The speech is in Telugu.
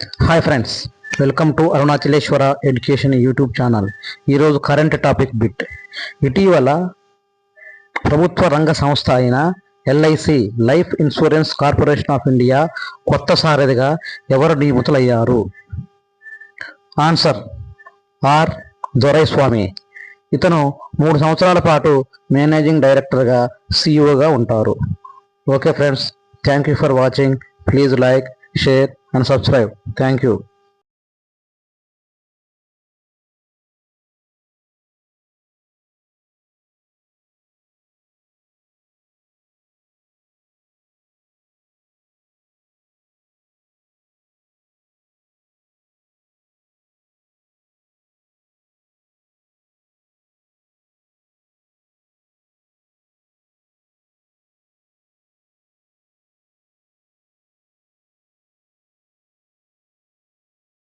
Hi friends welcome to Arunachaleswara education YouTube channel ఈరోజు కరెంట్ టాపిక్ బిట్ ఇటీవల ప్రభుత్వ రంగ సంస్థ అయిన LIC life insurance corporation of India కొత్త సారథిగా ఎవరు నియమితులయ్యారు? ఆన్సర్ ఆర్ దొరైస్వామి ఇతను మూడు సంవత్సరాల పాటు మేనేజింగ్ డైరెక్టర్గా సిఇఓగా ఉంటారు. Okay friends thank you for watching please like share and subscribe. Thank you.